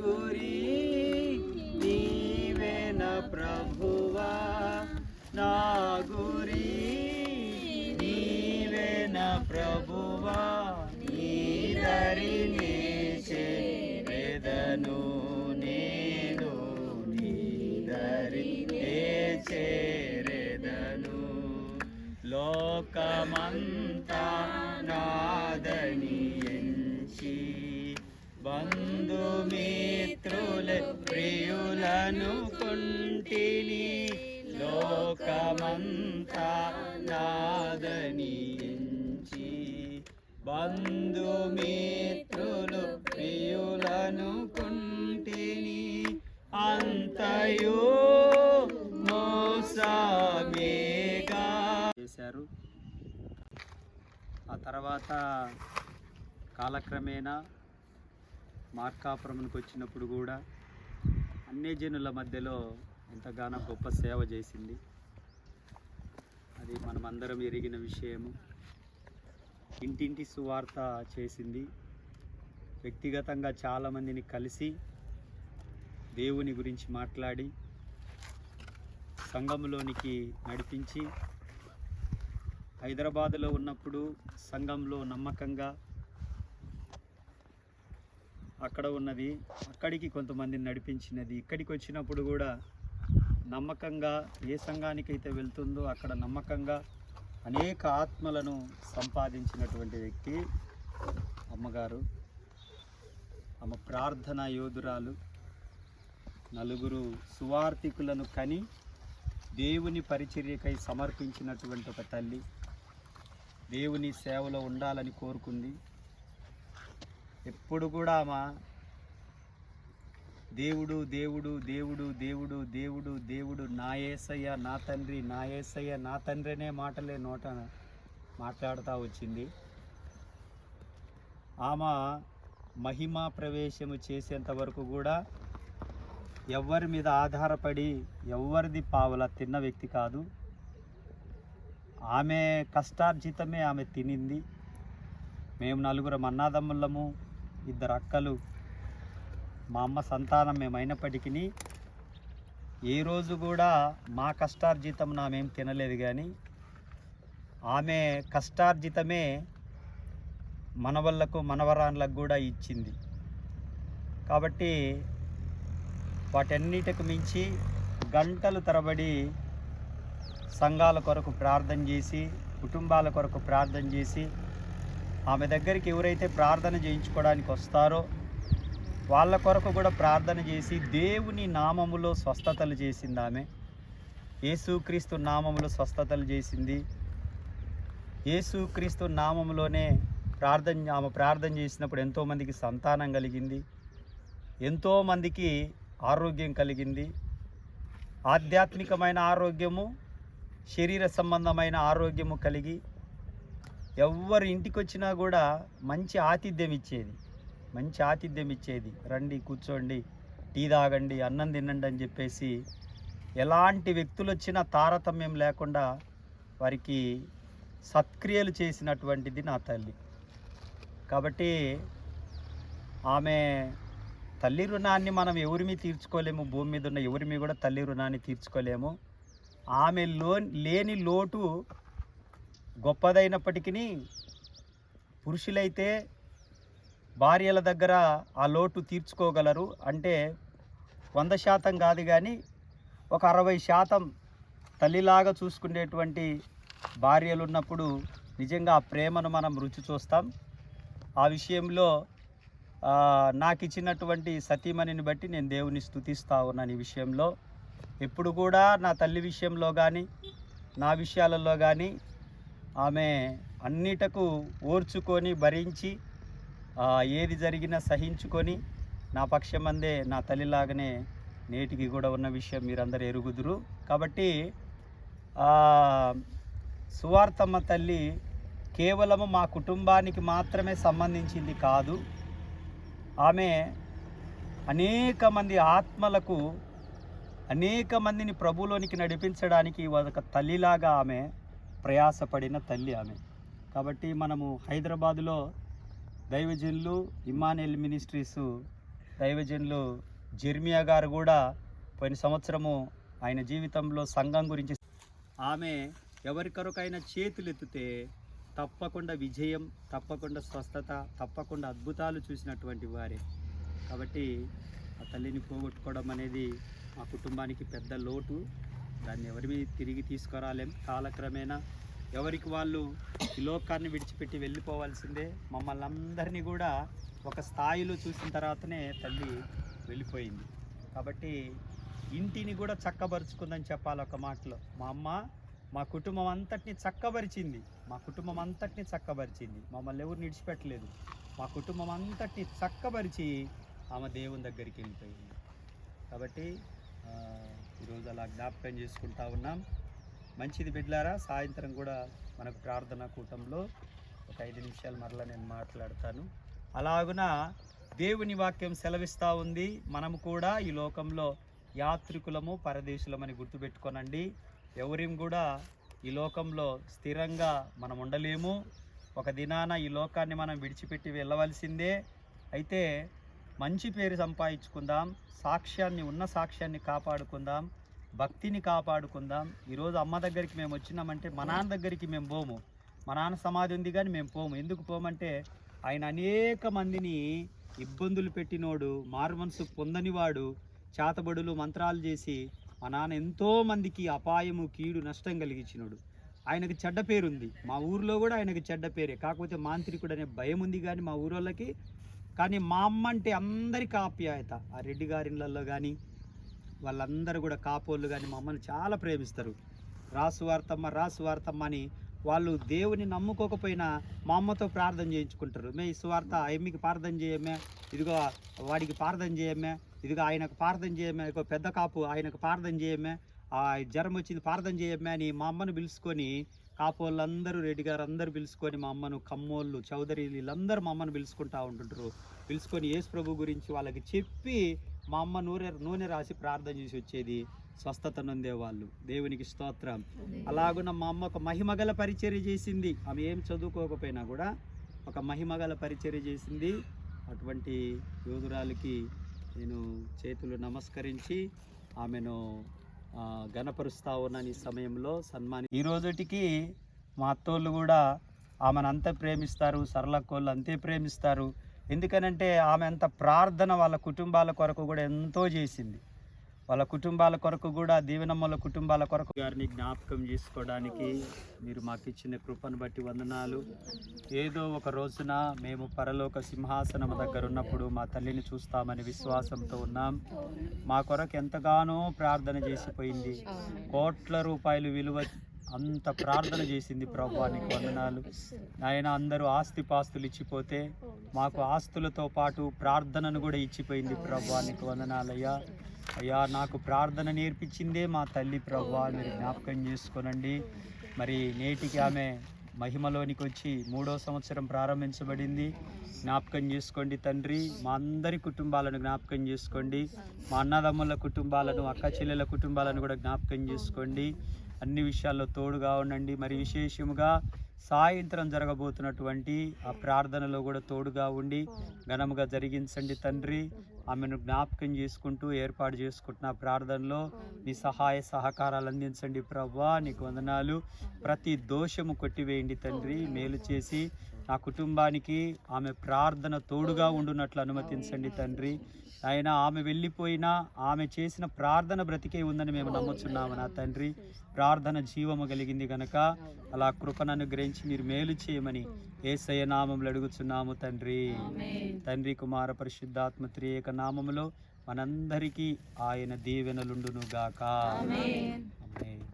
గురి కుంటిని లోకమంత లోకమంతా నాదని ఎంచి బంధుమిత్రులు ప్రియులను అంతయు మోసమేగా. చేశారు. ఆ తర్వాత కాలక్రమేణా మార్కాపురంకి వచ్చినప్పుడు కూడా అన్ని జనుల మధ్యలో ఎంతగానో గొప్ప సేవ చేసింది. అది మనమందరం ఎరిగిన విషయము. ఇంటింటి సువార్త చేసింది. వ్యక్తిగతంగా చాలామందిని కలిసి దేవుని గురించి మాట్లాడి సంఘంలోనికి నడిపించి హైదరాబాదులో ఉన్నప్పుడు సంఘంలో నమ్మకంగా అక్కడ ఉన్నది. అక్కడికి కొంతమందిని నడిపించినది. ఇక్కడికి వచ్చినప్పుడు కూడా నమ్మకంగా ఏ సంఘానికైతే వెళ్తుందో అక్కడ నమ్మకంగా అనేక ఆత్మలను సంపాదించినటువంటి వ్యక్తి అమ్మగారు ఆమె ప్రార్థన యోధురాలు నలుగురు సువార్థికులను కని దేవుని పరిచర్యకై సమర్పించినటువంటి ఒక తల్లి దేవుని సేవలో ఉండాలని కోరుకుంది. ఎప్పుడు కూడా ఆమె దేవుడు దేవుడు దేవుడు దేవుడు దేవుడు దేవుడు నా ఏసయ్య నా తండ్రి నా ఏసయ్య నా తండ్రి అనే మాటలే నోట మాట్లాడుతూ వచ్చింది. ఆమె మహిమా ప్రవేశము చేసేంత వరకు కూడా ఎవరి మీద ఆధారపడి ఎవరిది పావుల తిన్న వ్యక్తి కాదు. ఆమె కష్టార్జితమే ఆమె తినింది. మేము నలుగురం అన్నాదమ్ములము. ఇద్దరు అక్కలు మా అమ్మ సంతానం మేము ఏ రోజు కూడా మా కష్టార్జితం నామేం తినలేదు కానీ ఆమె కష్టార్జితమే మనవళ్ళకు మనవరాన్లకు కూడా ఇచ్చింది. కాబట్టి వాటన్నిటికి మించి గంటలు తరబడి సంఘాల కొరకు ప్రార్థన చేసి కుటుంబాల కొరకు ప్రార్థన చేసి ఆమె దగ్గరికి ఎవరైతే ప్రార్థన చేయించుకోవడానికి వస్తారో వాళ్ళ కొరకు కూడా ప్రార్థన చేసి దేవుని నామములో స్వస్థతలు చేసింది ఆమె. యేసుక్రీస్తు నామములో స్వస్థతలు చేసింది. యేసుక్రీస్తు నామములోనే ప్రార్థన ఆమె ప్రార్థన చేసినప్పుడు ఎంతోమందికి సంతానం కలిగింది. ఎంతోమందికి ఆరోగ్యం కలిగింది. ఆధ్యాత్మికమైన ఆరోగ్యము శరీర సంబంధమైన ఆరోగ్యము కలిగి ఎవరు ఇంటికి వచ్చినా కూడా మంచి ఆతిథ్యం ఇచ్చేది. మంచి ఆతిథ్యం ఇచ్చేది. రండి కూర్చోండి టీ తాగండి అన్నం తినండి అని చెప్పేసి ఎలాంటి వ్యక్తులు వచ్చినా తారతమ్యం లేకుండా వారికి సత్క్రియలు చేసినటువంటిది నా తల్లి. కాబట్టి ఆమె తల్లి రుణాన్ని మనం ఎవరిమి తీర్చుకోలేము. భూమి మీద ఉన్న ఎవరిమి కూడా తల్లి రుణాన్ని తీర్చుకోలేము. ఆమె లో లేని లోటు గొప్పదైనప్పటికీ పురుషులైతే భార్యల దగ్గర ఆ లోటు తీర్చుకోగలరు. అంటే వంద శాతం కాదు కానీ ఒక అరవై శాతం తల్లిలాగా చూసుకునేటువంటి భార్యలు ఉన్నప్పుడు నిజంగా ఆ ప్రేమను మనం రుచి చూస్తాం. ఆ విషయంలో నాకు ఇచ్చినటువంటి సతీమణిని బట్టి నేను దేవుని స్థుతిస్తా ఉన్నాను ఈ విషయంలో. ఎప్పుడు కూడా నా తల్లి విషయంలో కానీ నా విషయాలలో కానీ ఆమె అన్నిటకు ఓర్చుకొని భరించి ఏది జరిగినా సహించుకొని నా పక్షమందే నా తల్లిలాగానే నేటికి కూడా ఉన్న విషయం మీరందరూ ఎరుగుదురు. కాబట్టి సువార్తమ్మ తల్లి కేవలము మా కుటుంబానికి మాత్రమే సంబంధించింది కాదు. ఆమె అనేక మంది ఆత్మలకు అనేక మందిని ప్రభులోనికి నడిపించడానికి ఒక తల్లిలాగా ఆమె ప్రయాసపడిన తల్లి ఆమె. కాబట్టి మనము హైదరాబాదులో దైవజనులు ఇమానియల్ మినిస్ట్రీస్ దైవజనులు జెర్మియా గారు కూడా పోయిన సంవత్సరము ఆయన జీవితంలో సంఘం గురించి ఆమె ఎవరికొరకైనా చేతులు ఎత్తితే తప్పకుండా విజయం తప్పకుండా స్వస్థత తప్పకుండా అద్భుతాలు చూసినటువంటి వారే. కాబట్టి ఆ తల్లిని పోగొట్టుకోవడం అనేది మా కుటుంబానికి పెద్ద లోటు. దాన్ని ఎవరివి తిరిగి తీసుకురాలేం. కాలక్రమేణా ఎవరికి వాళ్ళు ఈ లోకాన్ని విడిచిపెట్టి వెళ్ళిపోవాల్సిందే. మమ్మల్ని అందరినీ కూడా ఒక స్థాయిలో చూసిన తర్వాతనే తల్లి వెళ్ళిపోయింది. కాబట్టి ఇంటిని కూడా చక్కబరుచుకుందని చెప్పాలి ఒక మాటలో. మా అమ్మ మా కుటుంబం అంతటిని చక్కబరిచింది. మా కుటుంబం అంతటిని చక్కబరిచింది. మమ్మల్ని ఎవరు నిడిచిపెట్టలేదు మా కుటుంబం అంతటిని చక్కబరిచి ఆమె దేవుని దగ్గరికి వెళ్ళిపోయింది. కాబట్టి ఈరోజు అలా జ్ఞాపకం చేసుకుంటా ఉన్నాం. మంచిది బిడ్లారా సాయంత్రం కూడా మనకు ప్రార్థన కూటంలో ఒక ఐదు నిమిషాలు మరలా నేను మాట్లాడతాను. అలాగున దేవుని వాక్యం సెలవిస్తూ ఉంది. మనము కూడా ఈ లోకంలో యాత్రికులము పరదేశులమని గుర్తుపెట్టుకోనండి. ఎవరిం కూడా ఈ లోకంలో స్థిరంగా మనం ఉండలేము. ఒక దినాన ఈ లోకాన్ని మనం విడిచిపెట్టి వెళ్ళవలసిందే. అయితే మంచి పేరు సంపాదించుకుందాం సాక్ష్యాన్ని ఉన్న సాక్ష్యాన్ని కాపాడుకుందాం భక్తిని కాపాడుకుందాం. ఈరోజు అమ్మ దగ్గరికి మేము వచ్చినామంటే మా నాన్న దగ్గరికి మేము పోము. మా నాన్న సమాధి ఉంది కానీ మేము పోము. ఎందుకు పోమంటే ఆయన అనేక మందిని ఇబ్బందులు పెట్టినోడు మారుమనసు పొందనివాడు చేతబడులు మంత్రాలు చేసి మా నాన్న ఎంతోమందికి అపాయము కీడు నష్టం కలిగించినోడు. ఆయనకు చెడ్డ పేరు ఉంది మా ఊర్లో కూడా ఆయనకు చెడ్డ పేరే. కాకపోతే మాంత్రికుడు అనే భయం ఉంది కానీ మా ఊరోళ్ళకి కానీ మా అమ్మ అంటే అందరికీ ఆప్యాయత ఆ రెడ్డి గారిళ్ళల్లో కానీ వాళ్ళందరూ కూడా కాపోళ్ళు కానీ మా అమ్మని చాలా ప్రేమిస్తారు. రాసు వార్తమ్మ రాసు వార్తమ్మ అని వాళ్ళు దేవుని నమ్ముకోకపోయినా మా అమ్మతో ప్రార్థన చేయించుకుంటారు. మే ఈ సువార్త ఎమ్మికి ప్రార్థన చేయమే ఇదిగో వాడికి ప్రార్థన చేయమే ఇదిగో ఆయనకు ప్రార్థన చేయమే ఇదిగో పెద్ద కాపు ఆయనకు ప్రార్థన చేయమే ఆ జ్వరం వచ్చింది ప్రార్థన చేయమే అని మా అమ్మను పిలుచుకొని కాపోళ్ళందరూ రెడ్డి గారు అందరూ పిలుచుకొని మా అమ్మను కమ్మోళ్ళు చౌదరి వీళ్ళందరూ మా అమ్మను పిలుచుకుంటా ఉంటుంటారు పిలుచుకొని యేసు ప్రభు గురించి వాళ్ళకి చెప్పి మా అమ్మ నూనె నూనె రాసి ప్రార్థన చేసి వచ్చేది. స్వస్థత నొందేవాళ్ళు దేవునికి స్తోత్రం. అలాగున మా అమ్మ ఒక మహిమగల పరిచర్య చేసింది. ఆమె ఏం చదువుకోకపోయినా కూడా ఒక మహిమగల పరిచర్య చేసింది. అటువంటి యోధురాలికి నేను చేతులు నమస్కరించి ఆమెను గణపరుస్తా ఉన్నాను ఈ సమయంలో సన్మాని ఈ రోజుటికి మా అత్తోళ్ళు కూడా ఆమెను అంత ప్రేమిస్తారు సరళక్కోళ్ళు అంతే ప్రేమిస్తారు. ఎందుకనంటే ఆమె అంత ప్రార్థన వాళ్ళ కుటుంబాల కొరకు కూడా ఎంతో చేసింది. వాళ్ళ కుటుంబాల కొరకు కూడా దీవెనమ్మల కుటుంబాల కొరకు గారిని జ్ఞాపకం చేసుకోవడానికి మీరు మాకు ఇచ్చిన కృపను బట్టి వందనాలు. ఏదో ఒక రోజున మేము పరలోక సింహాసనం దగ్గర ఉన్నప్పుడు మా తల్లిని చూస్తామని విశ్వాసంతో ఉన్నాం. మా కొరకు ఎంతగానో ప్రార్థన చేసిపోయింది. కోట్ల రూపాయలు విలువ అంత ప్రార్థన చేసింది ప్రభువానికి వందనాలు. ఆయన అందరూ ఆస్తిపాస్తులు ఇచ్చిపోతే మాకు ఆస్తులతో పాటు ప్రార్థనను కూడా ఇచ్చిపోయింది ప్రభువానికి వందనాలయ్యా. అయ్యా నాకు ప్రార్థన నేర్పించిందే మా తల్లి ప్రభా మీరు జ్ఞాపకం చేసుకోనండి. మరి నేటికి ఆమె మహిమలోనికి వచ్చి మూడో సంవత్సరం ప్రారంభించబడింది. జ్ఞాపకం చేసుకోండి తండ్రి. మా అందరి కుటుంబాలను జ్ఞాపకం చేసుకోండి. మా అన్నదమ్ముల కుటుంబాలను అక్క చెల్లెల కుటుంబాలను కూడా జ్ఞాపకం చేసుకోండి. అన్ని విషయాల్లో తోడుగా ఉండండి. మరి విశేషముగా సాయంత్రం జరగబోతున్నటువంటి ఆ ప్రార్థనలో కూడా తోడుగా ఉండి ఘనముగా జరిగించండి తండ్రి. ఆమెను జ్ఞాపకం చేసుకుంటూ ఏర్పాటు చేసుకుంటున్న ప్రార్థనలో మీ సహాయ సహకారాలు అందించండి ప్రభా. నీకు వందనాలు. ప్రతి దోషము కొట్టివేయండి తండ్రి. మేలు చేసి నా కుటుంబానికి ఆమె ప్రార్థన తోడుగా ఉండునట్లు అనుమతించండి తండ్రి. ఆయన ఆమె వెళ్ళిపోయినా ఆమె చేసిన ప్రార్థన బ్రతికే ఉందని మేము నమ్ముచున్నాము నా తండ్రి? ప్రార్థన జీవము కలిగింది గనక అలా కృపను అనుగ్రహించి మీరు మేలు చేయమని ఏసయ్య నామములు అడుగుచున్నాము తండ్రి. తండ్రి కుమార పరిశుద్ధాత్మ త్రియేక నామములో మనందరికీ ఆయన దీవెనలుండును గాక. ఆమేన్.